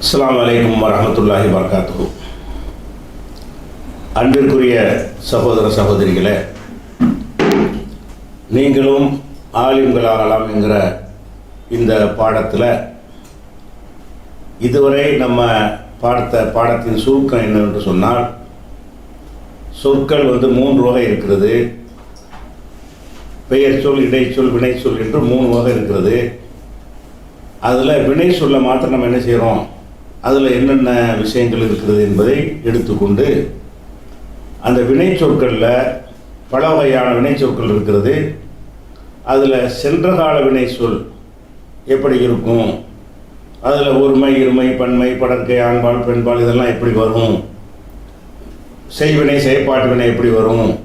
அஸ்லாம் வலைக்கம் வரமத்துல்லாஹி வபரகாத்துஹு. அன்பிற்குரிய சகோதர சகோதரிகளே நீங்களும் ஆலிம்களாகலாம் என்கிற இந்த பாடத்தில் இதுவரை நம்ம பார்த்த பாடத்தின் சுருக்கம் என்னவென்று சொன்னால் சொற்கள் வந்து மூன்று வகை இருக்கிறது. பெயர் சொல் இடைச்சொல் வினை சொல் என்று மூணு வகை இருக்கிறது. அதில் வினை சொல்ல மாத்திரம் நம்ம என்ன செய்கிறோம் அதில் என்னென்ன விஷயங்கள் இருக்கிறது என்பதை எடுத்துக்கொண்டு அந்த வினை சொற்களில் பல வகையான வினை சொற்கள் இருக்கிறது. அதில் சென்ற கால வினை சொல் எப்படி இருக்கும்? அதில் ஒருமை இருமை பன்மை படற்கை ஆண்பால் பெண்பால் இதெல்லாம் எப்படி வரும்? செய்வினை செயற்பாட்டு வினை எப்படி வரும்?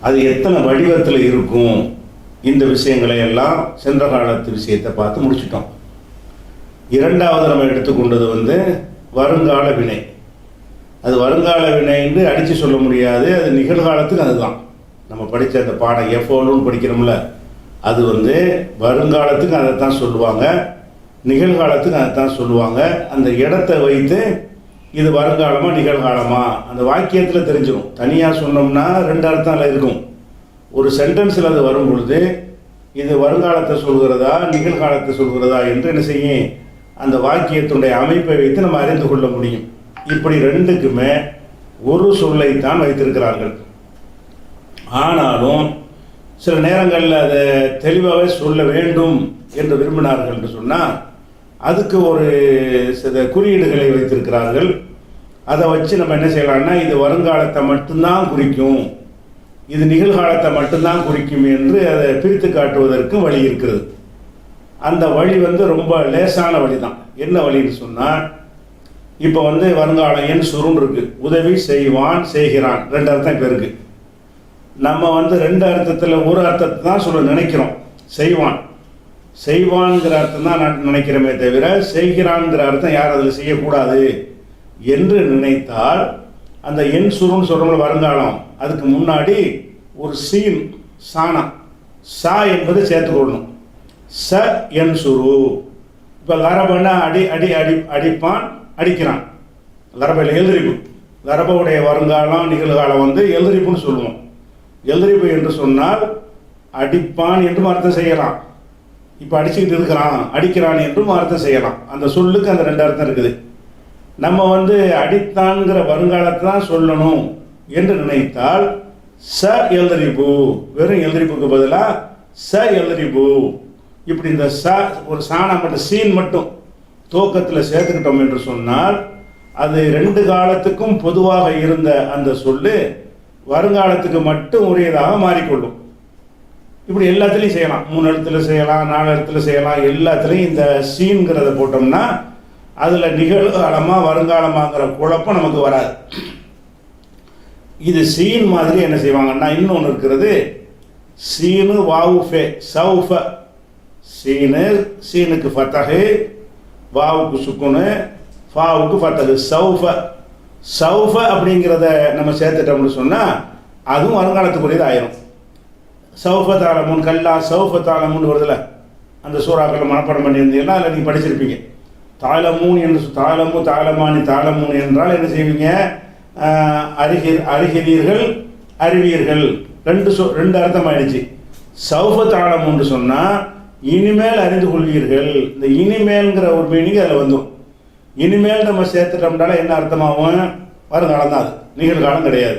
அது எத்தனை வடிவத்தில் இருக்கும்? இந்த விஷயங்களை எல்லாம் சென்ற காலத்து விஷயத்தை பார்த்து முடிச்சிட்டோம். இரண்டாவது நம்ம எடுத்துக்கொண்டது வந்து வருங்கால வினை. அது வருங்கால வினை என்று அடித்து சொல்ல முடியாது. அது நிகழ்காலத்துக்கு அதுதான். நம்ம படித்த அந்த பாடம் எஃப்ஓன்னு படிக்கிறோம்ல அது வந்து வருங்காலத்துக்கு அதை தான் சொல்லுவாங்க நிகழ்காலத்துக்கு அதை தான் சொல்லுவாங்க. அந்த இடத்த வைத்து இது வருங்காலமா நிகழ்காலமா? அந்த வாக்கியத்தில் தெரிஞ்சிடும் தனியாக சொன்னோம்னா ரெண்டு அர்த்தம் அதில் இருக்கும். ஒரு சென்டென்ஸில் அது வரும் பொழுது இது வருங்காலத்தை சொல்கிறதா நிகழ்காலத்தை சொல்கிறதா என்று என்ன செய்யும்? அந்த வாக்கியத்தினுடைய அமைப்பை வைத்து நம்ம அறிந்து கொள்ள முடியும். இப்படி ரெண்டுக்குமே ஒரு சொல்லைத்தான் வைத்திருக்கிறார்கள். ஆனாலும் சில நேரங்களில் அதை தெளிவாகவே சொல்ல வேண்டும் என்று விரும்பினார்கள் என்று சொன்னால் அதுக்கு ஒரு சில குறியீடுகளை வைத்திருக்கிறார்கள். அதை வச்சு நம்ம என்ன செய்யலாம்னா இது வருங்காலத்தை மட்டும்தான் குறிக்கும் இது நிகழ்காலத்தை மட்டும்தான் குறிக்கும் என்று அதை பிரித்து காட்டுவதற்கு வழி இருக்கிறது. அந்த வழி வந்து ரொம்ப லேசான வழி தான் என்ன வழின்னு சொன்னால் இப்போ வந்து வருங்காலம் எண் சுருன் இருக்கு. உதவி செய்வான் செய்கிறான். ரெண்டு அர்த்தம் இப்போ இருக்கு. நம்ம வந்து ரெண்டு அர்த்தத்தில் ஒரு அர்த்தத்தை தான் சொல்ல நினைக்கிறோம். செய்வான். செய்வான்கிற அர்த்தம் தான் நான் நினைக்கிறோமே தவிர செய்கிறான்கிற அர்த்தம் யார் அதில் செய்யக்கூடாது என்று நினைத்தால் அந்த என் சுருன்னு சொல்கிறோம்ல வருங்காலம் அதுக்கு முன்னாடி ஒரு சீன் சானா சா என்பது சேர்த்துக்கொள்ளணும் ச என் சுரு. இப்போ லரபனா அடி அடி அடி அடிப்பான் அடிக்கிறான். லரபையில் எழுதிரிப்பு லரபவுடைய வருங்காலம் நிகழ்காலம் வந்து எழுதிரிப்புன்னு சொல்லுவோம். எழுதிரிப்பு என்று சொன்னால் அடிப்பான் என்றும் அர்த்தம் செய்யலாம். இப்போ அடிச்சுக்கிட்டு இருக்கிறான் அடிக்கிறான் என்றும் அர்த்தம் செய்யலாம். அந்த சொல்லுக்கு அந்த ரெண்டு அர்த்தம் இருக்குது. நம்ம வந்து அடித்தான்கிற வருங்காலத்தை தான் சொல்லணும் என்று நினைத்தால் ச எழுதரிப்பு வெறும் எழுதரிப்புக்கு பதிலாக ச எழுதரிப்பு இப்படி இந்த சா ஒரு சாணம் மட்டும் சீன் மட்டும் தூக்கத்தில் சேர்த்துக்கிட்டோம் என்று சொன்னால் அது ரெண்டு காலத்துக்கும் பொதுவாக இருந்த அந்த சொல்லு வருங்காலத்துக்கு மட்டும் உரியதாக மாறிக்கொள்ளும். இப்படி எல்லாத்துலேயும் செய்யலாம். மூணு இடத்துல செய்யலாம் நாலு இடத்துல செய்யலாம் எல்லாத்துலேயும் இந்த சீன்கிறத போட்டோம்னா அதில் நிகழ்காலமாக வருங்காலமாங்கிற குழப்பம் நமக்கு வராது. இது சீன் மாதிரி என்ன செய்வாங்கன்னா இன்னொன்று இருக்கிறது சீனு வாவுஃபே சவுஃப. சீனு சீனுக்கு ஃபத்தகு வாவுக்கு சுக்குனு ஃபாவுக்கு ஃபத்தகு சௌஃப. சௌஃப அப்படிங்கிறத நம்ம சேர்த்துட்டோம்னு சொன்னால் அதுவும் வருங்காலத்துக்குரியது ஆயிரும். சௌஃப தாளமுன் கல்லா சௌஃப தாளமுன்னு வருதுல அந்த சூறாக்களை மனப்பாடம் பண்ணியிருந்தீங்கன்னா அதில் நீங்கள் படிச்சிருப்பீங்க. தாளமூன் என்று சொ- தாளமு தாளமானி தாளமூன் என்றால் என்ன செய்வீங்க? அருகி அருகிறீர்கள் அறிவீர்கள் ரெண்டு சொ ரெண்டு அர்த்தம் ஆயிடுச்சு. சௌஃப தாளமுன்னு சொன்னால் இனிமேல் அறிந்து கொள்வீர்கள். இந்த இனிமேல்ங்கிற ஒரு மீனிங் அதில் வந்துடும் இனிமேல் நம்ம சேர்த்துட்டோம்னால என்ன அர்த்தமாகும்? வருங்காலம் தான் அது நிகழ்காலம் கிடையாது.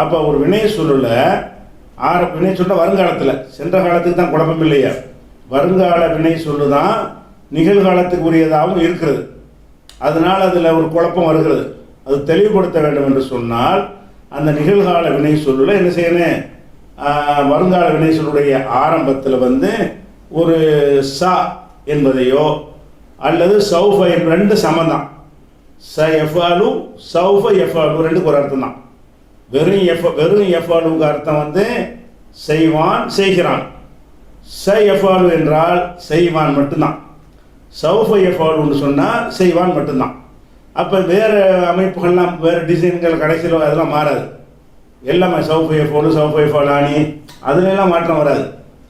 அப்போ ஒரு வினை சொல்லல ஆர வினை சொல்ல வருங்காலத்தில். சென்ற காலத்துக்கு தான் குழப்பம் இல்லையா? வருங்கால வினை சொல்லு தான் நிகழ்காலத்துக்கு உரியதாகவும் இருக்கிறது. அதனால் அதில் ஒரு குழப்பம் வருகிறது. அது தெளிவுபடுத்த வேண்டும் என்று சொன்னால் அந்த நிகழ்கால வினை சொல்லுல என்ன செய்யணும்? வருங்கால வினை சொல்லுடைய ஆரம்பத்தில் வந்து ஒரு ச என்பதையோ அல்லது சௌஃப ரெண்டு ரெண்டு சமந்தான். ச எஃபாலு சௌஃப எஃபாலு ரெண்டுக்கு ஒரு அர்த்தம் தான் வெறும் எஃப் வெறும் எஃபாலுக்கு அர்த்தம் வந்து செய்வான் செய்கிறான். ச எஃபாலு என்றால் செய்வான் மட்டும்தான். சௌஃப எஃபாலுன்னு சொன்னால் செய்வான் மட்டும்தான். அப்போ வேறு அமைப்புகள்லாம் வேறு டிசைன்கள் கடைசியில் அதெல்லாம் மாறாது. எல்லாமே சௌஃப எஃபாலு சௌஃப எஃபாலானி அதுலெல்லாம் மாற்றம் வராது.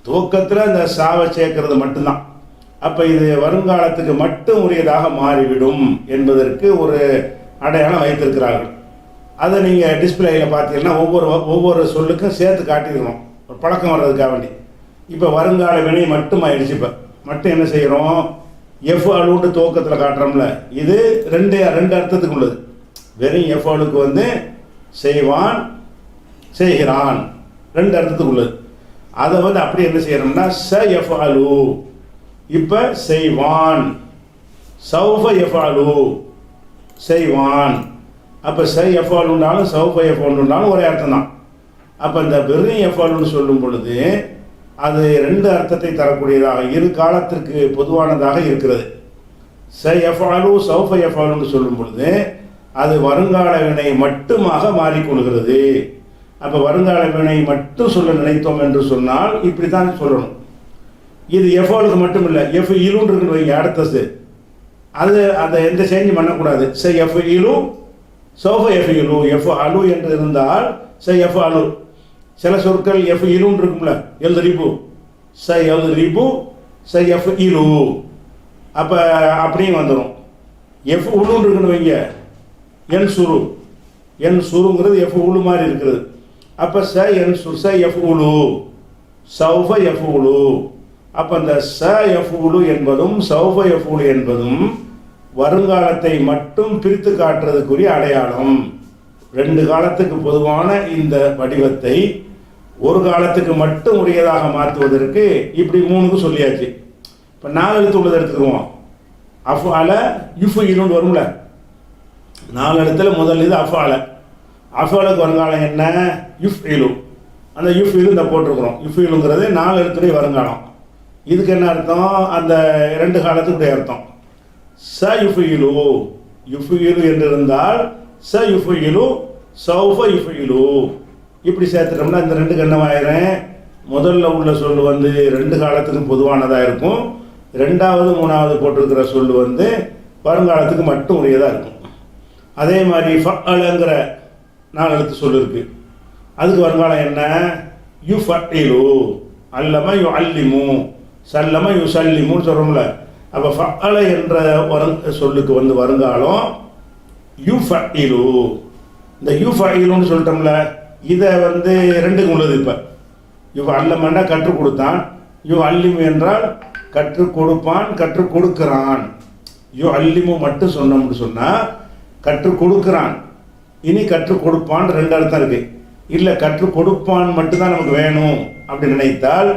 துவக்கத்தில் அந்த சாவை சேர்க்கறது மட்டும்தான். அப்போ இது வருங்காலத்துக்கு மட்டும் உரியதாக மாறிவிடும் என்பதற்கு ஒரு அடையாளம் வைத்திருக்கிறார்கள். அதை நீங்கள் டிஸ்பிளேயில் பார்த்தீங்கன்னா ஒவ்வொரு ஒவ்வொரு சொல்லுக்கும் சேர்த்து காட்டியிருக்கணும் ஒரு பழக்கம் வர்றதுக்காக வேண்டி. இப்போ வருங்கால வினை மட்டும் ஆயிடுச்சு இப்போ. மட்டும் என்ன செய்கிறோம் எஃப் அலுன்ட்டு துவக்கத்தில் காட்டுறோம்ல. இது ரெண்டு ரெண்டு அர்த்தத்துக்கு உள்ளது. வெறும் எஃப் அலுக்கு வந்து செய்வான் செய்கிறான். ரெண்டு அர்த்தத்துக்கு உள்ளது. அதை வந்து அப்படி என்ன செய்யணும்னா ச எஃப் அலு இப்போ செய்வான். சௌஃப எஃப் அலு செய்வான். அப்போ ச எஃப் அலுண்டாலும் சௌஃப எஃப் அலுண்டாலும் ஒரே அர்த்தம் தான் அப்போ இந்த வெறும் எஃப் அலுன்னு சொல்லும் பொழுது அது ரெண்டு அர்த்தத்தை தரக்கூடியதாக இரு காலத்திற்கு பொதுவானதாக இருக்கிறது. ச எஃபாலு சௌஃப எஃபாலுன்னு சொல்லும் பொழுது அது வருங்கால வினை மட்டுமாக மாறிக்கொள்கிறது. அப்போ வருங்கால வினை மட்டும் சொல்ல நினைத்தோம் என்று சொன்னால் இப்படி தான் சொல்லணும். இது எஃப்ஓலுக்கு மட்டும் இல்லை எஃப் இலுன்னு இருக்குன்னு வைங்க அடுத்தது. அது அதை எந்த சேஞ்சும் பண்ணக்கூடாது. ச எஃப் இலு சோஃப எஃப் இலு எஃப் அலு என்று இருந்தால் ச எஃப் அலு சில சொற்கள் எஃப் இலுன்னு இருக்கும்ல எல் ரிபு ச எல் ரிபு ச எஃப் இலு அப்போ அப்படியும் வந்துடும் எஃப் உளுன்னு இருக்குன்னு வைங்க. என் சுரு. என் சுருங்கிறது எஃப் உளு மாதிரி இருக்கிறது அப்போ ச என் சு ச எஃப் சௌஃப எஃப் அப்போ அந்த ச எஃப் என்பதும் சௌஃப எஃப் என்பதும் வருங்காலத்தை மட்டும் பிரித்து காட்டுறதுக்குரிய அடையாளம். ரெண்டு காலத்துக்கு பொதுவான இந்த வடிவத்தை ஒரு காலத்துக்கு மட்டும் உரியதாக மாற்றுவதற்கு இப்படி மூணுக்கு சொல்லியாச்சு. இப்போ நாலு எழுத்து உள்ளதை எடுத்துக்குவோம். அஃப் அல யுஃபு இலுன்னு வரும்ல. நாலு இடத்துல முதல் இது அஃப் அல. அஃபாலுக்கு வருங்காலம் என்ன? யுஃப் இலு அந்த யுஃப் இலு இந்த போட்டிருக்கிறோம். யுஃப் இலுங்கிறது நாலு எழுத்துடைய வருங்காலம். இதுக்கு என்ன அர்த்தம்? அந்த ரெண்டு காலத்துக்குடைய அர்த்தம். ச யுஃப் இலு யுஃப் இலு என்று இருந்தால் ச யுஃப் இலு சௌஃப யுஃப் இலு இப்படி சேர்த்துட்டோம்னா இந்த ரெண்டு கண்ணமாயிரம் முதல்ல உள்ள சொல் வந்து ரெண்டு காலத்துக்கும் பொதுவானதாக இருக்கும். ரெண்டாவது மூணாவது போட்டிருக்கிற சொல் வந்து வருங்காலத்துக்கு மட்டும் உரியதாக இருக்கும். அதே மாதிரி ஃபஅலங்கிற நாலு எழுத்து சொல் இருக்குது அதுக்கு வருங்காலம் என்ன? யு ஃபட்டிலு அல்லம யு அல்லிமு சல்லம யு சல்லிமுன்னு சொல்கிறோம்ல அப்போ ஃபல என்ற வரு சொல்லுக்கு வந்து வருங்காலம் யு ஃபட்டிலு இந்த யு ஃபட்டிலுன்னு சொல்லிட்டோம்ல இதை வந்து ரெண்டுக்கு உள்ளது இப்போ. இவ் அல்லமன்னா கற்றுக் கொடுத்தான். யு அல்லிமு என்றால் கற்றுக் கொடுப்பான் கற்றுக் கொடுக்கிறான். யு அல்லிமு மட்டும் சொன்னோம்னு சொன்னால் கற்றுக் கொடுக்கிறான். இனி கற்றுக் கொடுப்பான் ரெண்டு அர்த்தம் இருக்கு. இல்லை கற்றுக் கொடுப்பான் மட்டும்தான் நமக்கு வேணும் அப்படி நினைத்தால்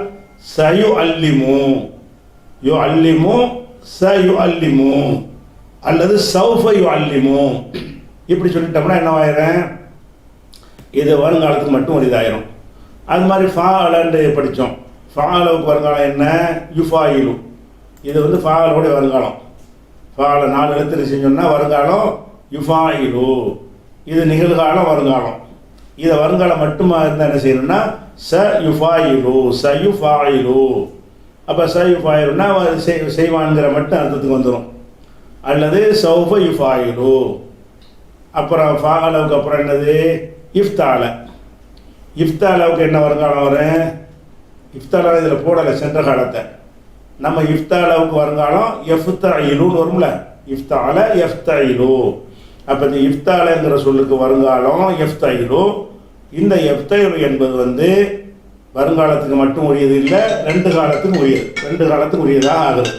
சயு அல்லிமு யு அல்லிமு ச யு அல்லிமு அல்லது சௌஃப யு அல்லிமு இப்படி சொல்லிட்டோம்னா என்னவாயிரம் இது வருங்காலத்துக்கு மட்டும் ஒரு இதாயிரும். அது மாதிரி ஃபா படித்தோம். ஃபா அளவுக்கு வருங்காலம் என்ன? யுஃபாயிலு. இது வந்து ஃபா வருங்காலம். ஃபால நாலு எழுத்துல செஞ்சோம்னா வருங்காலம் யுஃபாயிலு. இது நிகழ்காலம் வருங்காலம். இதை வருங்காலம் மட்டுமா இருந்தால் என்ன செய்யணும்னா ச யுஃபாயிலு ச யுஃபாயிலு அப்போ ச யுஃபாயிலுனா செய் செய்வான்கிற மட்டும் அர்த்தத்துக்கு வந்துடும் அல்லது சௌஃப யுஃபாயிலு அப்புறம் ஃபாஹளவுக்கு அப்புறம் என்னது? இஃப்தால. இஃப்தாலவுக்கு என்ன வருங்காலம் வரும்? இஃப்தால இதில் போடலை சென்ற காலத்தை. நம்ம இஃப்தாலவுக்கு வருங்காலம் எஃப்தாயிலுன்னு வரும்ல. இஃப்தால எஃப்தாயிலு. அப்போ இந்த இஃப்தாலங்கிற சொல்லுக்கு வருங்காலம் எஃப்தாயிலு இந்த எஃப்தாயிலு என்பது வந்து வருங்காலத்துக்கு மட்டும் உரியது இல்லை ரெண்டு காலத்துக்கும் உரியது. ரெண்டு காலத்துக்கு உரியதாக ஆகுது.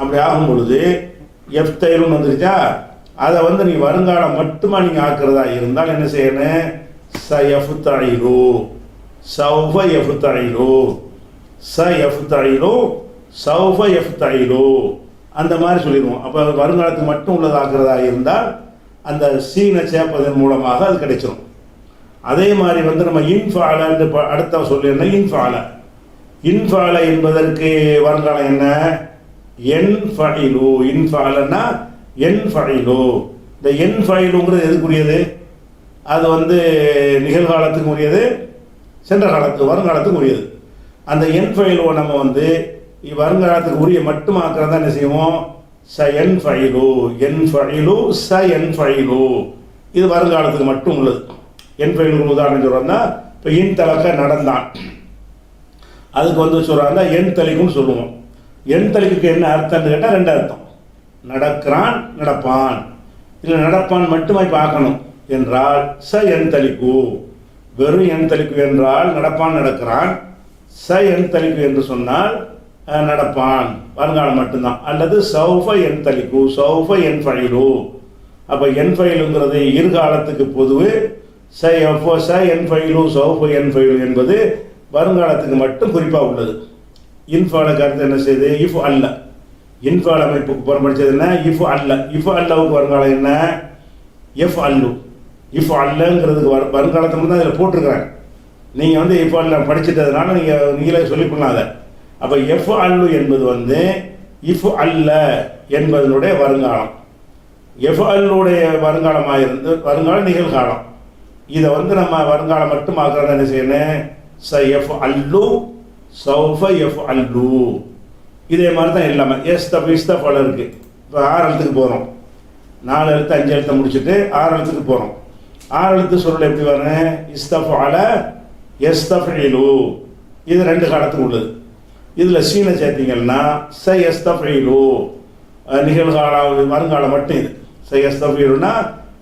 அப்படி ஆகும் பொழுது எஃப்தைலுன்னு வந்துருச்சா? அதை வந்து நீ வருங்காலம் மட்டுமா நீங்கள் ஆக்குறதா இருந்தால் என்ன செய்யணும் ச எஃப்தாயிலு சௌஃப எஃப்தாயிலு ச எஃப்தாயிலு சௌஃப எஃப்தாயிலு அந்த மாதிரி சொல்லிடுவோம். அப்போ வருங்காலத்துக்கு மட்டும் உள்ளதாக்குறதா இருந்தால் அந்த சீனை சேர்ப்பதன் மூலமாக அது கிடைச்சிடும் அதே மாதிரி வந்து நம்ம இன்ஃபாலன்னு ப- அடுத்த சொல்லி இன்ஃபால. இன்ஃபால என்பதற்கு வருங்காலம் என்ன? என் ஃபைலு இன்ஃபாலன்னா என் ஃபைலு இந்த என் ஃபைலுங்கிறது எதுக்குரியது? அது வந்து நிகழ்காலத்துக்கு உரியது சென்ற காலத்துக்கு வருங்காலத்துக்கு உரியது அந்த என் ஃபைலோ நம்ம வந்து வருங்காலத்துக்கு உரிய மட்டும் ஆக்கிறதா என்ன செய்வோம்? ச என் ஃபைலு என் ஃபைலு ச என் ஃபைலு இது வருங்காலத்துக்கு மட்டும் உள்ளது. என் ஃபைலுக்கு உதாரணம் சொல்கிறோம்னா இப்போ என் தலக்க நடந்தான். அதுக்கு வந்து சொல்கிறாங்க என் தலைக்குன்னு சொல்லுவோம். என் தலைக்கு என்ன அர்த்தம்னு கேட்டால் ரெண்டு அர்த்தம். நடக்கிறான் நடப்பான். இல்லை நடப்பான் மட்டுமே பார்க்கணும் என்றால் ச என் தலிக்கு. வெறும் என் தலிக்கு என்றால் நடப்பான் நடக்கிறான். ச என் தலிக்கு என்று சொன்னால் நடப்பான். வருங்காலம் மட்டும்தான். அல்லது சௌஃப என் தலிக்கு சௌஃப என் ஃபைலு. அப்போ என் ஃபைலுங்கிறது இருகாலத்துக்கு பொதுவு ச எஃப்ஓ ச என் ஃபைலு சௌஃப என் ஃபைலு என்பது வருங்காலத்துக்கு மட்டும் குறிப்பாக உள்ளது. இன்ஃபால கருத்து என்ன செய்யுது இஃப் அல்ல. இன்ஃபால் அமைப்புக்கு புறப்படுத்தது என்ன? இஃப் அல்ல. இஃப் அல்லவுக்கு வருங்காலம் என்ன? F Allu. இஃப் அல்லங்கிறதுக்கு வரு வருங்காலத்தில் மட்டும் தான் அதில் போட்டிருக்கிறாங்க. நீங்கள் வந்து இஃப் அல்ல படிச்சிட்டதுனால நீங்கள் நீங்களே சொல்லிக்கொள்ளலாம் அதை அப்போ எஃப் அல்லு என்பது வந்து இஃப் அல்ல என்பதனுடைய வருங்காலம். எஃப் அல்லுடைய வருங்காலமாக இருந்து வருங்கால நிகழ்காலம். இதை வந்து நம்ம வருங்காலம் மட்டும் ஆகிறத என்ன செய்யணும்? ச எஃப் அல்லு சௌஃப எஃப் அல்லு. இதே மாதிரி தான் எல்லாமே தப்பு இஸ் தப்பால் இருக்குது இப்போ ஆறு எழுத்துக்கு போகிறோம் நாலு எழுத்து அஞ்சு எழுத்தை முடிச்சுட்டு ஆறு எழுத்துக்கு போகிறோம் ஆறு எழுத்து சொல்ல எப்படி வரும் இஸ்தப் அல எஸ்தஃபீலு இது ரெண்டு காலத்துக்கு உள்ளது. இதில் சீனை சேர்த்தீங்கன்னா ச எஸ்தஃபீலு நிகழ்காலம் வருங்காலம் மட்டும் இது. ச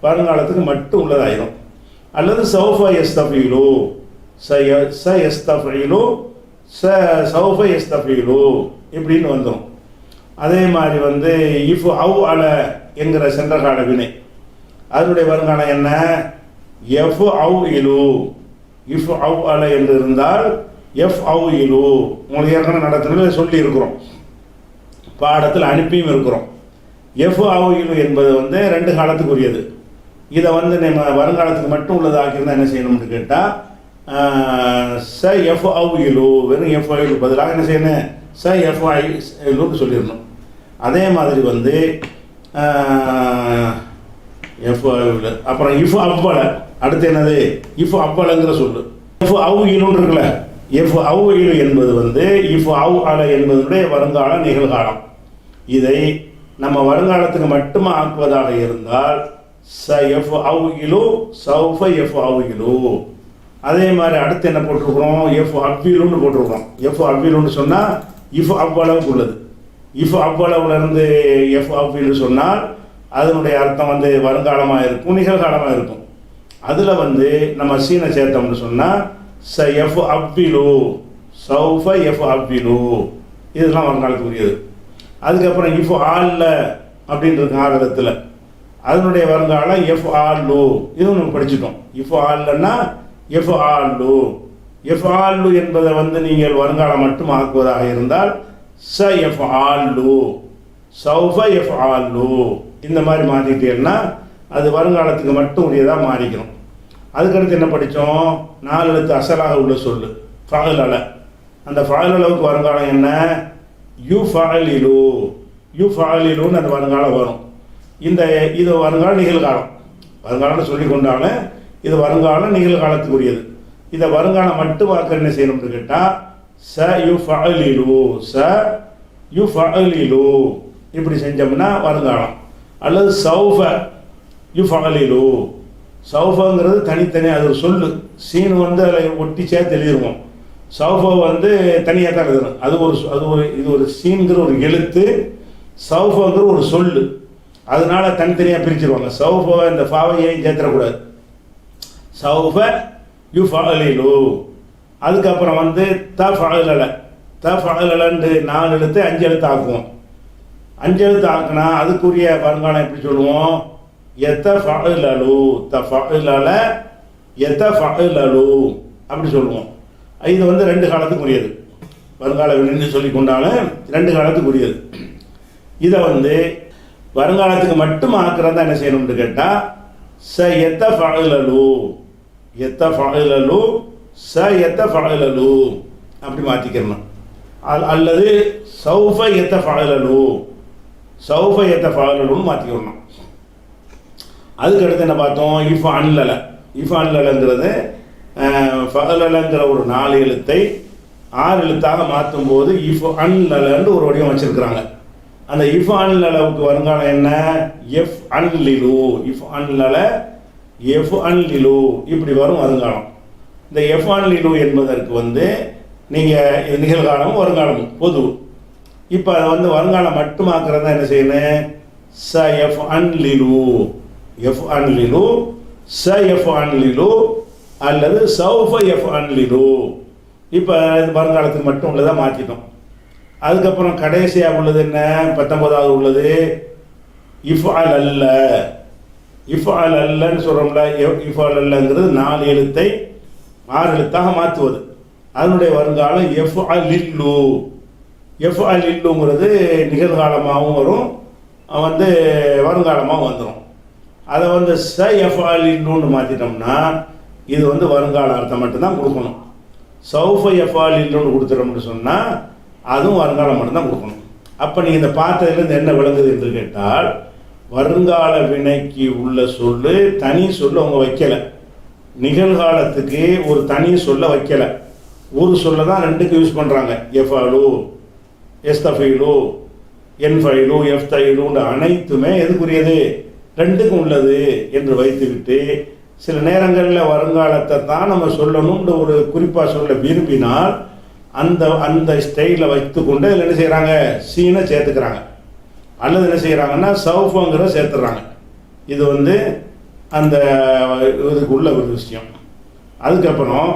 வருங்காலத்துக்கு மட்டும் உள்ளதாயிரும். அல்லது சௌஃப எஸ்தஃபீலு ச ச எஸ்தஃபீலு ச சௌஃப எஸ்தஃபீலு இப்படின்னு வந்துடும் அதே மாதிரி வந்து இஃப் அவ் அல என்கிற சென்ற கால வினை. அதனுடைய வருங்காலம் என்ன? எஃப் அவு இலு. இஃப் அவு அல என்று இருந்தால் எஃப் அவு இலு. உங்களுக்கு ஏற்கனவே நடத்தினது சொல்லி இருக்கிறோம் பாடத்தில் அனுப்பியும் இருக்கிறோம். எஃப் அவு இலு என்பது வந்து ரெண்டு காலத்துக்குரியது. இதை வந்து நம்ம வருங்காலத்துக்கு மட்டும் உள்ளதாக்கியிருந்தால் என்ன செய்யணும்னு கேட்டால் ச எஃப் அவு இலு. வெறும் எஃப் பதிலாக என்ன செய்யணும்? ச எஃப் ஐ இலுன்னு சொல்லிடணும். அதே மாதிரி வந்து எஃப் அப்புறம் இஃப் அவ்வள. அடுத்து என்னது? இஃப் அவ்வளங்கிற சொல்லு. இஃப் அவு இலுன்னு இருக்குல்ல. எஃப் அவ் என்பது வந்து இஃப் அவ் அல என்பதனுடைய வருங்கால நிகழ்காலம். இதை நம்ம வருங்காலத்துக்கு மட்டுமே ஆக்குவதாக இருந்தால் ச எஃப் அவ் இலு சௌஃப எஃப் அவ் இலு. அதே மாதிரி அடுத்து என்ன போட்டிருக்கிறோம்? எஃப் அவ்விலுன்னு போட்டிருக்கிறோம். எஃப் அவ்விலுன்னு சொன்னால் இஃப் அவ்வளவுக்கு உள்ளது. இஃப் அவ்வளவுலேருந்து எஃப் அவ்வில்னு சொன்னால் அதனுடைய அர்த்தம் வந்து வருங்காலமாக இருக்கும் நிகழ்காலமாக இருக்கும். அதில் வந்து நம்ம சீனை சேர்த்தோம்னு சொன்னால் ச எஃப் அவ்விலு சௌஃப எஃப் அப்பிலு இதெல்லாம் வருங்காலத்துக்குரியது அதுக்கப்புறம் இஃப் ஆல்ல அப்படின்னு இருக்கு அதனுடைய வருங்காலம் எஃப் ஆல்லு இதுவும் நம்ம படிச்சுட்டோம். இஃப் ஆல்லன்னா எஃப் ஆல்லு எஃப் ஆல்லு என்பதை வந்து நீங்கள் வருங்காலம் மட்டும் ஆக்குவதாக இருந்தால் ச எஃப் ஆல்லு சௌஃப எஃப் ஆல்லு இந்த மாதிரி மாற்றிட்டீங்கன்னா அது வருங்காலத்துக்கு மட்டும் உரியதாக மாறிக்கணும். அதுக்கடுத்து என்ன படித்தோம்? நாலு எழுத்து அசலாக உள்ள சொல்லு. ஃபாகல் அல. அந்த ஃபாகல் அளவுக்கு வருங்காலம் என்ன? யூ ஃபகலிலு யூ ஃபகலிலுன்னு அந்த வருங்காலம் வரும். இந்த இது வருங்கால நிகழ்காலம். வருங்காலம்னு சொல்லி கொண்டாலும் இது வருங்காலம் நிகழ்காலத்துக்குரியது. இதை வருங்காலம் மட்டும் வாக்க என்ன செய்யணும்னு கேட்டால் ச யு ஃபஅலிலு ச யு ஃபஅலிலு இப்படி செஞ்சோம்னா வருங்காலம். அல்லது சௌஃப. யு ஃபஅலிலு சௌஃபங்கிறது தனித்தனியாக அது ஒரு சொல்லு. சீன் வந்து அதில் ஒட்டி சேர்த்து எழுதிருவோம். சௌஃபா வந்து தனியாக தான் எழுதணும். அது ஒரு அது ஒரு இது ஒரு சீன்கிற ஒரு எழுத்து சௌஃபங்கிற ஒரு சொல்லு. அதனால தனித்தனியாக பிரிச்சிருவாங்க. சௌஃபா இந்த ஃபாவையையும் சேர்த்துடக்கூடாது. சௌஃப யு ஃபஅலிலு அதுக்கப்புறம் வந்து த ஃபஅலல த ஃபஅலலன்னு நாலு எழுத்து அஞ்சு எழுத்து ஆக்குவோம். அஞ்சு எழுத்து ஆக்குனா அதுக்குரிய வருங்காலம் எப்படி சொல்லுவோம்? எத்த ஃபஅலலு த எத்த அப்படி சொல்லுவோம். இது வந்து ரெண்டு காலத்துக்குரியது. வருங்கால வெளின்னு சொல்லி கொண்டாலும் ரெண்டு காலத்துக்குரியது. இதை வந்து வருங்காலத்துக்கு மட்டும் ஆக்கிறதா என்ன செய்யணும்னு கேட்டால் ச எத்த ஃபஅலலு எத்த ஃபஅலலு ச எத்த ஃபஅலலு அப்படி மாற்றிக்கிறணும் அல்லது சௌஃப எத்த ஃபஅலலு சௌஃப எத்த ஃபஅலலுன்னு மாற்றிக்கிறணும் அதுக்கு அடுத்து என்ன பார்த்தோம்? இஃப் அன்லல இஃப் அன்லலங்கிறது ஃபஅலலங்கிற ஒரு நாலு எழுத்தை ஆறு எழுத்தாக மாற்றும் போது இஃப் அன்லலன்னு ஒரு வடிவம் வச்சிருக்கிறாங்க. அந்த இஃப் அன்லலவுக்கு வருங்காலம் என்ன? எஃப் அன்லிலு இஃப் அன்லல எஃப் அன்லிலு இப்படி வரும் வருங்காலம். இந்த எஃப் அன்லிலு என்பதற்கு வந்து நீங்கள் நிகழ்காலமும் வருங்காலமும் பொது இப்போ அதை வந்து வருங்காலம் மட்டுமாக்குறதா என்ன செய்யணும்? ச எஃப் அன்லிலு எஃப் அன்லிலு ச எஃப் அன்லிலு அல்லது சௌஃப எஃப் அன்லிலு இப்போ இது வருங்காலத்துக்கு மட்டும் உள்ளதாக மாற்றிட்டோம் அதுக்கப்புறம் கடைசியாக உள்ளது என்ன? பத்தொன்பதாவது உள்ளது. இஃப் அல் அல்ல இஃப் அல் அல்லன்னு சொல்கிறோம்ல இஃப் அல் அல்லங்கிறது நாலு எழுத்தை ஆறு எழுத்தாக மாற்றுவது அதனுடைய வருங்காலம் எஃப் அல் இல்லு எஃப் அல் இல்லுங்கிறது நிகழ்காலமாகவும் வரும். வந்து வருங்காலமாகவும் வந்துடும் அதை வந்து ச எஃபாலின்னு மாற்றிட்டோம்னா இது வந்து வருங்கால அர்த்தம் மட்டும்தான் கொடுக்கணும். சௌஃப எஃபாலின்னு கொடுத்துட்டோம்னு சொன்னால் அதுவும் வருங்காலம் மட்டும்தான் கொடுக்கணும். அப்போ நீங்கள் இந்த பார்த்ததுலேருந்து என்ன விளங்குது என்று கேட்டால் வருங்கால வினைக்கு உள்ள சொல்லு தனி சொல்லு அவங்க வைக்கலை. நிகழ்காலத்துக்கு ஒரு தனி சொல்ல வைக்கலை. ஒரு சொல்ல தான் ரெண்டுக்கு யூஸ் பண்ணுறாங்க எஃபாலு எஸ்தஃபைலு என்ஃபைலு எஃப்தைலுன்ற அனைத்துமே எதுக்குரியது? ரெண்டுக்கும் உள்ளது என்று வைத்துவிட்டு சில நேரங்களில் வருங்காலத்தை தான் நம்ம சொல்லணும்னு ஒரு குறிப்பாக சொல்ல விரும்பினால் அந்த அந்த ஸ்டைலில் வைத்துக்கொண்டு இதில் என்ன செய்கிறாங்க சீனை சேர்த்துக்கிறாங்க. அல்லது என்ன செய்கிறாங்கன்னா சவுஃபுங்கிற சேர்த்துடுறாங்க இது வந்து அந்த இதுக்கு உள்ள ஒரு விஷயம். அதுக்கப்புறம்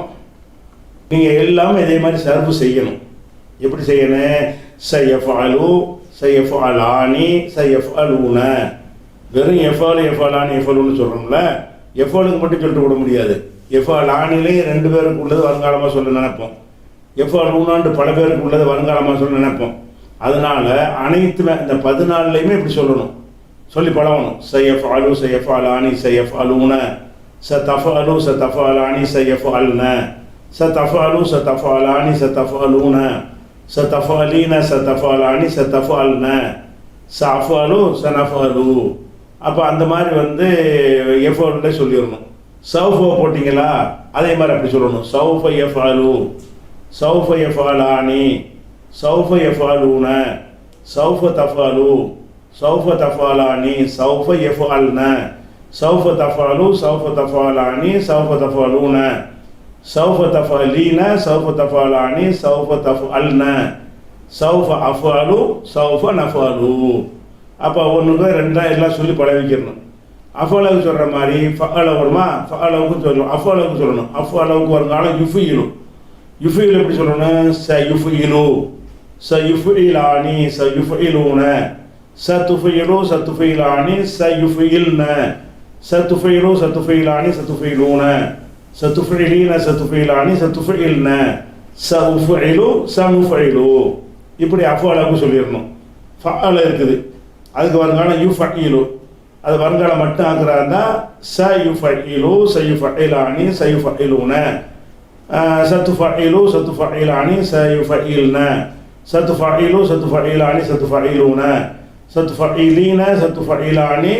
நீங்கள் எல்லாமே இதே மாதிரி சர்வு செய்யணும். எப்படி செய்யணும்? சையஃப் அலு சையஃப் அலானி சையஃப் அலூன வெறும் எஃபால் எஃபாலானி எஃபாலுன்னு சொல்கிறோம்ல எஃபாலுக்கு மட்டும் சொல்லிட்டு விட முடியாது. எஃபால் ஆணிலையும் ரெண்டு பேருக்கு உள்ளது வருங்காலமாக சொல்ல நினைப்போம். எஃபால் ஊனாண்டு பல பேருக்கு உள்ளது வருங்காலமாக சொல்ல நினைப்போம். அதனால அனைத்துமே இந்த பதினாலுலையுமே இப்படி சொல்லணும். சொல்லி பழகணும். சையஃப் அலு சையஃப் அலானி சையஃப் அலூன ச தஃப் அலு ச தஃப் ஆனி சையஃப் அல்ன ச தஃப் அலு ச தஃப் ஆனி ச தஃப் ச தஃப் அலீன ச தஃப் ஆனி ச தஃப் அல்ன ச அஃப் அலு ச நஃப் அலு அப்போ அந்த மாதிரி வந்து எஃப்ஓல்ல சொல்லிடணும். சவுஃபோ போட்டிங்களா? அதே மாதிரி அப்படி சொல்லணும். சவுஃப எஃப் அலு சவுஃப எஃபாலானி. அலானி எஃபாலூன. சவுஃப தஃபாலு. சவுஃப தஃபாலானி. சவுஃப எஃபால்ன. சவுஃப தஃபாலு சவுஃப தஃபாலானி சவுஃப தஃபாலூன. சவுஃப தஃபாலீன சவுஃப தஃபாலானி சௌஃப தஃஅல்ன சவுஃப அஃபாலு சவுஃப நஃபாலு. அப்போ ஒன்றுக்கு ரெண்டாக எல்லாம் சொல்லி பழகிக்கிறணும் அஃபளவுக்கு சொல்கிற மாதிரி ஃபஅல வருமா ஃபஅலவுக்கு சொல்லணும். அஃபாலவுக்கு சொல்லணும். அஃபாலவுக்கு வருங்காலம் யுஃபியிலும் யுஃபியில் எப்படி சொல்லணும்? ச யுஃபியிலு ச யுஃபிலானி ச யுஃபிலூன ச துஃபியிலு ச துஃபிலானி ச யுஃபியில்ன ச துஃபியிலு ச துஃபிலானி ச துஃபிலூன ச துஃபிலீன ச துஃபிலானி ச துஃபில்ன ச உஃபிலு ச நுஃபிலு இப்படி அஃபாலாவுக்கு சொல்லிடணும். ஃபஅல இருக்குது. அதுக்கு வருங்காலம் யூ ஃபீலு அது வருங்காலம் மட்டும் ஆக்குறாருன்னா ச யூ ஃபீலு ச யூ ஃபீலானி ச சத்து ஃபீலு சத்து ஃபீலானி ச யூ ஃபீல்ன சத்து ஃபீலு சத்து ஃபீலானி சத்து ஃபீலுன சத்து ஃபீலீன சத்து ஃபீலானி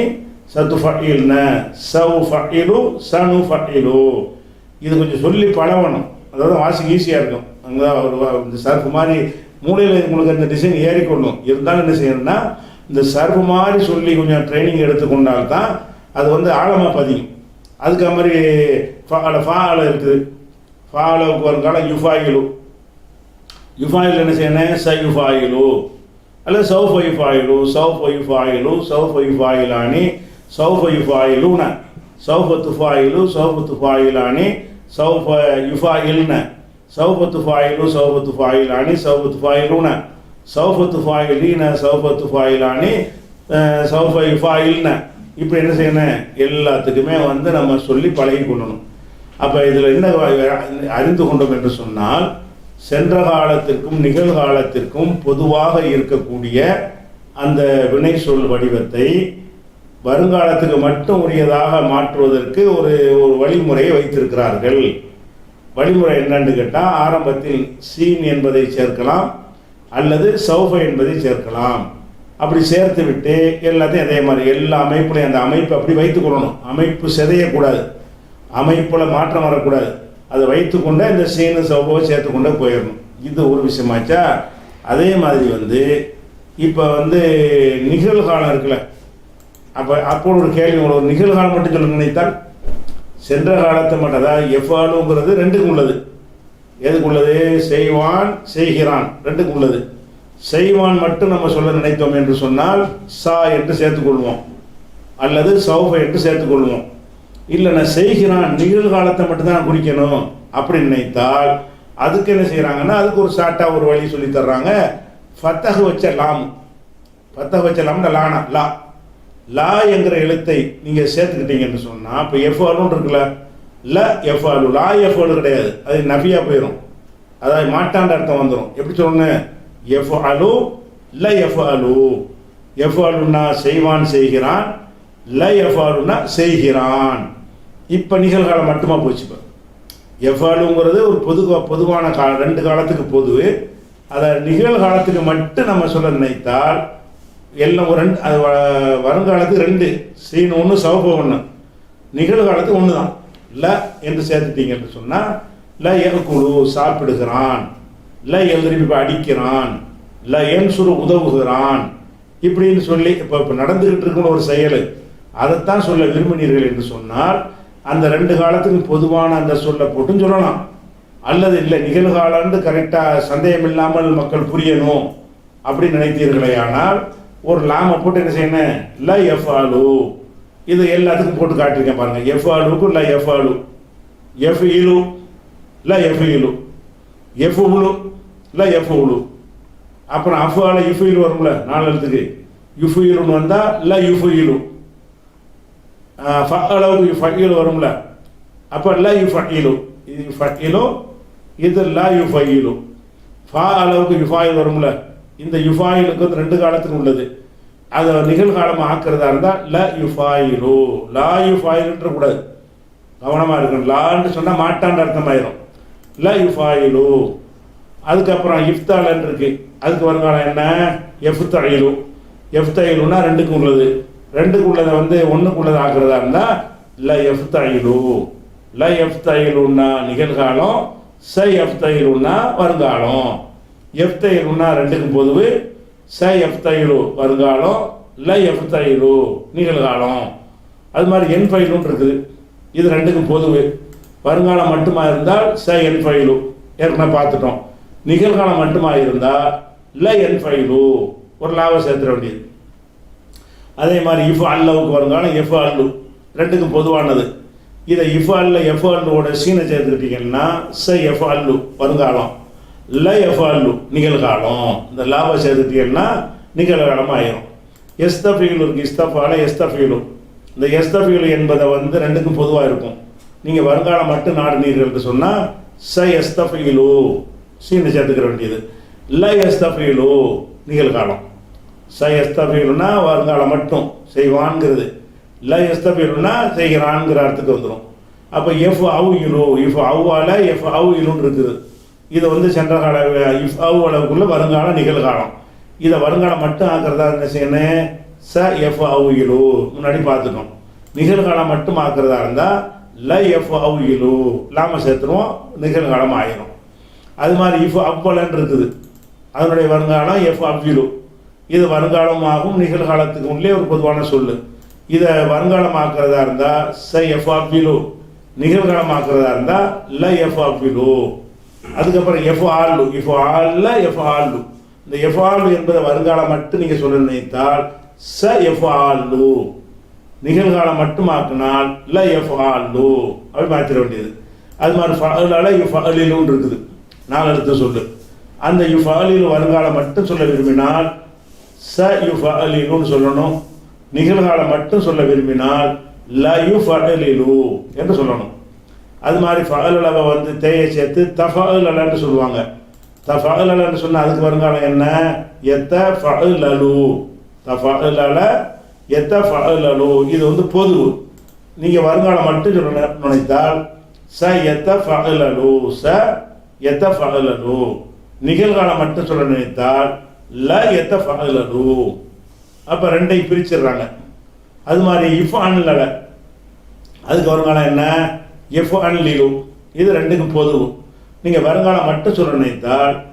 சத்து ஃபீல்ன சவு ஃபீலு சனு ஃபீலு இது கொஞ்சம் சொல்லி பழகணும். அதாவது வாசிக்க ஈஸியாக இருக்கும். அங்கே ஒரு இந்த சர்ஃப் மாதிரி மூளையில் உங்களுக்கு அந்த டிசைன் ஏறிக்கொள்ளும். இருந்தாலும் என்ன செய்யணும்னா இந்த சர்வு மாதிரி சொல்லி கொஞ்சம் ட்ரைனிங் எடுத்துக்கொண்டால் தான் அது வந்து ஆழமாக பதியும். அதுக்கு மாதிரி ஃபால ஃபால இருக்குது. ஃபாலவுக்கு வருங்காலம் யுஃபாயிலு. யுஃபாயில் என்ன செய்யணும்? ச யுஃபாயிலு அல்லது சௌஃப யுஃபாயிலு சௌஃப யுஃபாயிலு சௌஃப யுஃபாயிலானி சௌஃப யுஃபாயிலுன சௌஃப துஃபாயிலு சௌஃப துஃபாயிலானி சௌஃப யுஃபாயில்ன சௌஃப துஃபாயிலு சௌஃப துஃபாயிலானி சௌஃப துஃபாயிலுன சௌஃப துஃபாயிலீன சௌஃப துஃபாயிலானி சௌஃப யுஃபாயில்ன இப்படி என்ன செய்யணும் எல்லாத்துக்குமே வந்து நம்ம சொல்லி பழகி கொள்ளணும். அப்போ இதில் என்ன அறிந்து கொண்டோம் என்று சொன்னால் சென்ற காலத்திற்கும் நிகழ்காலத்திற்கும் பொதுவாக இருக்கக்கூடிய அந்த வினை சொல் வடிவத்தை வருங்காலத்துக்கு மட்டும் உரியதாக மாற்றுவதற்கு ஒரு ஒரு வழிமுறையை வைத்திருக்கிறார்கள். வழிமுறை என்னன்னு கேட்டால் ஆரம்பத்தில் சீன் என்பதை சேர்க்கலாம். அல்லது சௌஃப என்பதை சேர்க்கலாம். அப்படி சேர்த்து விட்டு எல்லாத்தையும் அதே மாதிரி எல்லா அமைப்புலையும் அந்த அமைப்பு அப்படி வைத்துக்கொள்ளணும் அமைப்பு சிதையக்கூடாது. அமைப்பில் மாற்றம் வரக்கூடாது. அதை வைத்துக்கொண்டே இந்த சீனு சௌபவை சேர்த்துக்கொண்டே போயிடணும். இது ஒரு விஷயமாச்சா அதே மாதிரி வந்து இப்போ வந்து நிகழ்காலம் இருக்குல்ல. அப்போ அப்போ ஒரு கேள்வி ஒரு நிகழ்காலம் மட்டும் சொல்லுங்க நினைத்தால். சென்ற காலத்தை மட்டும் அதாவது எவ்வாறுங்கிறது ரெண்டுக்கும் உள்ளது. எதுக்கு உள்ளது செய்வான் செய்கிறான். ரெண்டுக்கு உள்ளது செய்வான் மட்டும் நம்ம சொல்ல நினைத்தோம் என்று சொன்னால் சா என்று சேர்த்துக்கொள்வோம். அல்லது சௌஃப என்று சேர்த்துக்கொள்வோம். இல்லை நான் செய்கிறான் நிகழ்காலத்தை மட்டும்தான் குறிக்கணும் அப்படி நினைத்தால் அதுக்கு என்ன செய்கிறாங்கன்னா அதுக்கு ஒரு ஷார்ட்டாக ஒரு வழி சொல்லி தர்றாங்க. ஃபத்தஹ் வச்ச லாம். ஃபத்தஹ் வச்ச லாம்னா லானா லா. லா என்கிற எழுத்தை நீங்கள் சேர்த்துக்கிட்டீங்கன்னு சொன்னால் இப்போ எஃப் ஆலுன்னு இருக்குல்ல ல எஃப் லா எஃப் கிடையாது. அது நபியாக போயிடும் அதாவது மாட்டாண்ட அர்த்தம் வந்துடும் எப்படி சொல்லணும் எஃப் அலு ல எஃப் அலு எஃப் அலுன்னா செய்வான் செய்கிறான். ல எஃப் அலுன்னா செய்கிறான். இப்போ நிகழ்காலம் மட்டுமா போச்சு இப்போ? எஃப் அலுங்கிறது ஒரு பொது பொதுவான கால ரெண்டு காலத்துக்கு பொதுவு. அதை நிகழ்காலத்துக்கு மட்டும் நம்ம சொல்ல நினைத்தால் எல்லாம் ஒரு ரெண்டு அது வ- வருங்காலத்துக்கு ரெண்டு. சீன் ஒன்று சவப்பு ஒன்று நிகழ்காலத்துக்கு ஒன்று தான் ல என்று சேர்த்துட்டீங்கன்னு சொன்னால் ல எகுழு சாப்பிடுகிறான். ல எழுதிரிப்பு அடிக்கிறான். ல என் சுரு உதவுகிறான். இப்படின்னு சொல்லி இப்போ இப்போ நடந்துகிட்டு இருக்கிற ஒரு செயல். அதைத்தான் சொல்ல விரும்பினீர்கள் என்று சொன்னால் அந்த ரெண்டு காலத்துக்கும் பொதுவான அந்த சொல்லை போட்டும் சொல்லலாம். அல்லது இல்லை நிகழ்காலம்னு கரெக்டாக சந்தேகம் இல்லாமல் மக்கள் புரியணும் அப்படின்னு நினைத்தீர்களே ஆனால் ஒரு லாமை போட்டு என்ன செய்யணும்? ல எஃப் ஆலு. இது எல்லாத்துக்கும் போட்டு காட்டியிருக்கேன் பாருங்க. எஃப் ஆலுக்கு ல எஃப் ஆளு. எஃப் இலு இல்லை எஃப் இலு. எஃப் உழு ல எஃப் உழு அப்புறம் அஃப் ஆள இஃப் இலு வரும்ல நாலு எழுத்துக்கு. யுஃப் இலுன்னு வந்தால் இல்லை யுஃப் இலு. ஃப அளவுக்கு ஃபைலு வரும்ல. அப்போ ல யூ ஃபைலு இது ஃபைலு இது ல யூ ஃபைலு ஃபா அளவுக்கு யுஃபாயில் வரும்ல. இந்த யுஃபாயிலுக்கு ரெண்டு காலத்துக்கு உள்ளது. அதை நிகழ்காலமாக ஆக்கிறதா இருந்தால் ல யுஃபாயிலு. லா யுஃபாயிலுன்ற கூடாது கவனமாக இருக்கணும். லான்னு சொன்னால் மாட்டான்னு அர்த்தமாயிரும் ல யுஃபாயிலு. அதுக்கப்புறம் இஃப்தாலன் இருக்கு. அதுக்கு வருங்காலம் என்ன? எஃப்தயிலு. எஃப்தயிலுனா ரெண்டுக்கு உள்ளது. ரெண்டுக்கு உள்ளதை வந்து ஒன்றுக்கு உள்ளதை ஆக்குறதா இருந்தால் ல எஃப்தயிலு. ல எஃப்தாயிலுன்னா நிகழ்காலம் ச எஃப்தாயிலுன்னா வருங்காலம். எஃப்தாயிலுன்னா ரெண்டுக்கும் பொதுவு ச எஃப்தயிலு வருங்காலம் ல எஃப்தயிலு நிகழ்காலம். அது மாதிரி என் ஃபைலும் இருக்குது. இது ரெண்டுக்கும் பொதுவு. வருங்காலம் மட்டுமா இருந்தால் ச என் ஃபைலு. ஏற்கனவே பார்த்துட்டோம். நிகழ்காலம் மட்டுமா இருந்தால் ல என் ஃபைலு. ஒரு லாபம் சேர்த்துட வேண்டியது. அதே மாதிரி இஃப் அல்லவுக்கு வருங்காலம் எஃப் அல்லு. ரெண்டுக்கும் பொதுவானது. இதை இஃப் அல்ல எஃப் அல்லுவோட சீனை சேர்த்துக்கிட்டீங்கன்னா ச எஃப் அல்லு வருங்காலம். லயஃபாலு எஃப் நிகழ்காலம். இந்த லாபம் சேர்த்துட்டீங்கன்னா நிகழ்காலம் ஆயிரும் எஸ்தஃபீல் இருக்கு இஸ்தஃபால எஸ்தஃபீலு இந்த எஸ்தஃபீலு என்பதை வந்து ரெண்டுக்கும் பொதுவாக இருக்கும். நீங்கள் வருங்காலம் மட்டும் நாடுனீர்கள் என்று சொன்னால் ச எஸ்தஃபீலு சீனு சேர்த்துக்கிற வேண்டியது. ல எஸ்தஃபீலு நிகழ்காலம். ச எஸ்தபீலுனா வருங்காலம் மட்டும் செய்வான்ங்கிறது. ல எஸ்தபீலுனா செய்கிறான்ங்கிற அர்த்தத்துக்கு வந்துடும் அப்போ எஃப் அவு இலு இஃப் அவ்வால எஃப் அவு இலுன்னு இருக்குது. இதை வந்து சென்ற கால இஃப் அவு வருங்காலம் நிகழ்காலம். இதை வருங்காலம் மட்டும் ஆக்கிறதா என்ன செய்யணும்? ச எஃப் அவு இலு. முன்னாடி பார்த்துட்டோம். நிகழ்காலம் மட்டும் ஆக்கிறதா இருந்தால் ல எஃப் அவு இலு. லாம சேர்த்துருவோம் நிகழ்காலம் ஆயிரும். அது மாதிரி இஃப் அவ்வளன் இருக்குது. அதனுடைய வருங்காலம் எஃப் அவ்விலு இது வருங்காலமாகும் நிகழ்காலத்துக்கு உள்ளே ஒரு பொதுவான சொல்லு. இதை வருங்காலமாக்குறதா இருந்தால் ச எஃப் அவ்விலு நிகழ்காலமாக்குறதா இருந்தால் ல எஃப் அவ்விலு அதுக்கப்புறம் எஃப் ஆல்லு எஃப் ஆல்ல எஃப் ஆல்லு இந்த எஃப் ஆல்லு என்பதை வருங்காலம் மட்டும் நீங்கள் சொல்ல நினைத்தால் ச எஃப் ஆல்லு நிகழ்காலம் மட்டும் ஆக்கினால் ல எஃப் ஆல்லு அப்படி மாற்றிட வேண்டியது. அது மாதிரி ஃபஅலால யு ஃபஅலிலுன்னு இருக்குது. நாலு எழுத்து சொல்லு. அந்த யு ஃபஅலிலு வருங்காலம் மட்டும் சொல்ல விரும்பினால் ச யு ஃபஅலிலுன்னு சொல்லணும். நிகழ்காலம் மட்டும் சொல்ல விரும்பினால் ல யு ஃபஅலிலு என்று சொல்லணும். அது மாதிரி ஃபஅலவை வந்து தேயை சேர்த்து தஃபஅலன்னு சொல்லுவாங்க. தஃபஅலன்னு சொன்னால் அதுக்கு வருங்காலம் என்ன? எத்த ஃபஅலலு தஃபஅலல எத்த ஃபஅலலு இது வந்து பொது நீங்கள் வருங்காலம் மட்டும் சொல்ல நினைத்தால் ச எத்த ஃபஅலலு ச எத்த ஃபஅலலு நிகழ்காலம் மட்டும் சொல்ல நினைத்தால் ல எத்த ஃபஅலலு அப்போ ரெண்டையும் பிரிச்சிடுறாங்க. அது மாதிரி இஃப் அதுக்கு வருங்காலம் என்ன? எஃப் அன்லியும் இது ரெண்டுக்கும் பொதுவும். நீங்கள் வருங்காலம் மட்டும் சொல்ல நினைத்தால்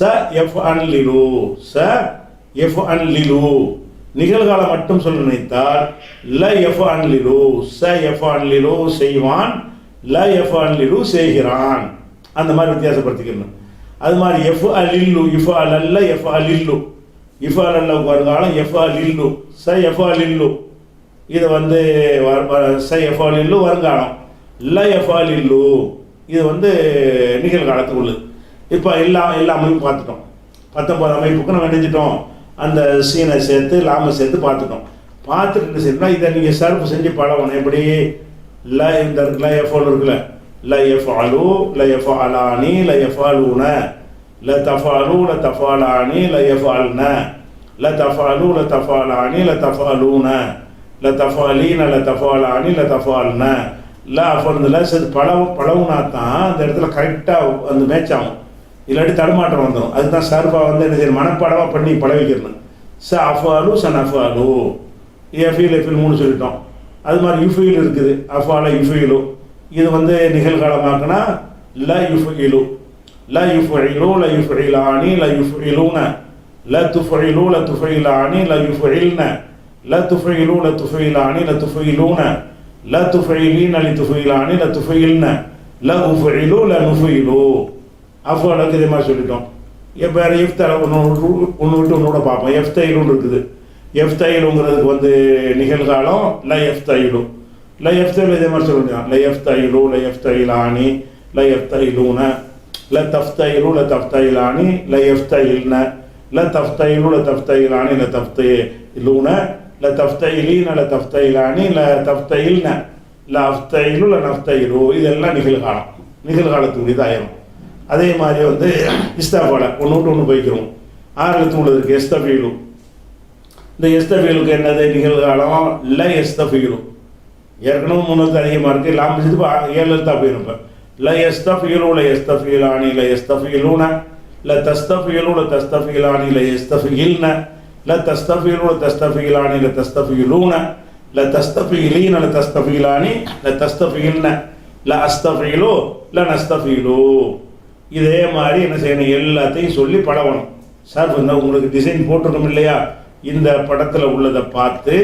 ச எஃப் அன்லிலு ச எஃப் அன்லிலு நிகழ்காலம் மட்டும் சொல்ல நினைத்தால் ல எஃப் அன்லிலு ச எஃப் அன்லிலு செய்வான் ல எஃப் அன்லிலு செய்கிறான். அந்த மாதிரி வித்தியாசப்படுத்திக்கணும். அது மாதிரி எஃப் அலில்லு இஃப் அல்ல எஃப் அலில்லு இஃப் அல்ல வருங்காலம் எஃப் அலில்லு ச எஃப் அலில்லு இது வந்து வ- ச எஃப் அலில்லு வருங்காலம். லயஃபாலில்லு இது வந்து நிகழ்காலத்துக்கு உள்ளது. இப்போ எல்லா எல்லா அமைப்பும் பார்த்துட்டோம். பத்தொம்பது அமைப்புக்கு நம்ம நினைஞ்சிட்டோம் அந்த சீனை சேர்த்து லாமை சேர்த்து பார்த்துட்டோம். பார்த்துட்டு என்ன செய்யணும்னா இதை நீங்கள் சிறப்பு செஞ்சு பழகணும். எப்படி? ல இந்த ல எஃப்ஆல் இருக்குல்ல. ல எஃப் அலு ல எஃப் அலானி ல எஃப் அலூன ல தஃபாலு ல தஃபாலானி ல எஃப் அல்ன ல தஃபாலு ல தஃபாலானி ல தஃபாலூன ல தஃபாலீன ல தஃபாலானி ல தஃபால்ன ல அஃபர்ந்துல சரி பழம் பழவுனா தான் அந்த இடத்துல கரெக்டாக அந்த மேட்ச் ஆகும். இல்லாட்டி தடுமாற்றம் வந்துடும் அதுதான் தான் வந்து என்ன செய்யணும்? மனப்பாடமாக பண்ணி பழகிக்கிறணும் ச அஃபாலு சன் அஃபாலு. எஃபீல் எஃபீல் மூணு சொல்லிட்டோம். அது மாதிரி யுஃபீல் இருக்குது. அஃபால யுஃபீலு இது வந்து நிகழ்காலமாக்குனா ல யுஃபீலு ல யுஃபீலு ல யுஃபீலானி ல யுஃபீலூன ல துஃபீலு ல துஃபீலானி ல யுஃபீல்ன ல துஃபீலு ல துஃபீலானி ல துஃபீலூன ல துஃபீலீன அலி துஃபைலானி ல துஃபைல்ன ல உஃபைலு ல நுஃபைலு அஃபாலுக்கு இதே மாதிரி சொல்லிட்டோம் எப்போ வேறு எஃப்தல ஒன்று ஒன்று விட்டு ஒன்று கூட பார்ப்போம் எஃப்தைலும் இருக்குது எஃப்தைலுங்கிறதுக்கு வந்து நிகழ்காலம் ல எஃப்தைலு ல எஃப்தைலு இதே மாதிரி சொல்லிட்டோம் ல எஃப்தைலு ல எஃப்தைலானி ல எஃப்தைலூன ல தஃப்தைலு ல தஃப்தைலானி ல எஃப்தைல்ன ல தஃப்தைலு ல தஃப்தைலானி ல தஃப்தைலூன ல தஃப்தைலீன ல தஃப்தைலானி ல தஃப்தைல்ன ல அஃப்தைலு ல நஃப்தைலு இதெல்லாம் நிகழ்காலம் நிகழ்காலத்துக்குரியது ஆயிரும் அதே மாதிரி வந்து இஸ்தாஃபால ஒன்று விட்டு ஒன்று போய்க்கிறோம். ஆறுலத்து எழுத்து உள்ளது இருக்குது எஸ்தஃபீலு. இந்த எஸ்தபீலுக்கு என்னது? நிகழ்காலம் ல எஸ்தபீலு ஏற்கனவே முன்னூற்றி அதிகமாக இருக்குது லாம் இப்போ ஏழு எழுத்தா போயிடும் ல எஸ்தஃபீலு ல எஸ்தஃபீலானி ல எஸ்தஃபீலூன. ல தஸ்தஃபீலு ல தஸ்தஃபீலானி ல எஸ்தஃபீல்ன. ல தஸ்தஃபீலு தஸ்தபிகளானி ல தஸ்தஃபீலூன ல தஸ்தஃபீலீன ல தஸ்தஃபீலானி ல தஸ்தஃபீல்ன ல அஸ்தஃபீலு ல நஸ்தஃபீலு இதே மாதிரி என்ன செய்யணும்? எல்லாத்தையும் சொல்லி பழகணும். சார் இந்த உங்களுக்கு டிசைன் போட்டிருக்கோம் இல்லையா? இந்த படத்தில் உள்ளதை பார்த்து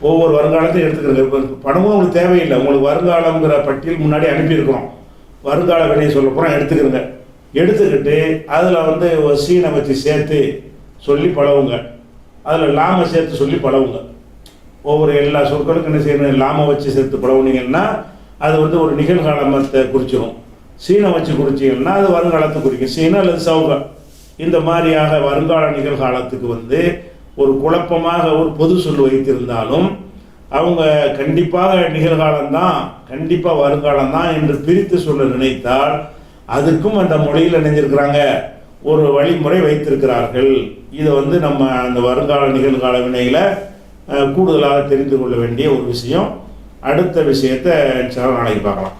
ஒவ்வொரு வருங்காலத்தையும் எடுத்துக்கிறது படமும் உங்களுக்கு தேவையில்லை. உங்களுக்கு வருங்காலங்கிற பட்டியல் முன்னாடி அனுப்பியிருக்கிறோம். வருங்கால விலையை சொல்ல போகிறோம் எடுத்துக்கிறங்க. எடுத்துக்கிட்டு அதில் வந்து ஒரு சீனை வச்சு சேர்த்து சொல்லி பழவுங்க அதில் லாமை சேர்த்து சொல்லி பழவுங்க ஒவ்வொரு எல்லா சொற்களுக்கும் என்ன செய்யணும்? லாம வச்சு சேர்த்து பழவுனீங்கன்னா அது வந்து ஒரு நிகழ்காலத்தை குறிச்சிடும் சீனை வச்சு குறிச்சிங்கன்னா அது வருங்காலத்தை குறிக்கும். சீனம் அல்லது சௌக இந்த மாதிரியாக வருங்கால நிகழ்காலத்துக்கு வந்து ஒரு குழப்பமாக ஒரு பொது சொல் வைத்திருந்தாலும் அவங்க கண்டிப்பாக நிகழ்காலம்தான் கண்டிப்பாக வருங்காலம்தான் என்று பிரித்து சொல்ல நினைத்தால் அதுக்கும் அந்த மொழியில் இணைஞ்சிருக்கிறாங்க ஒரு வழிமுறை வைத்திருக்கிறார்கள். இதை வந்து நம்ம அந்த வருங்கால நிகழ்கால வினையில் கூடுதலாக தெரிந்து கொள்ள வேண்டிய ஒரு விஷயம். அடுத்த விஷயத்தை நாளைக்கு பார்க்கலாம்.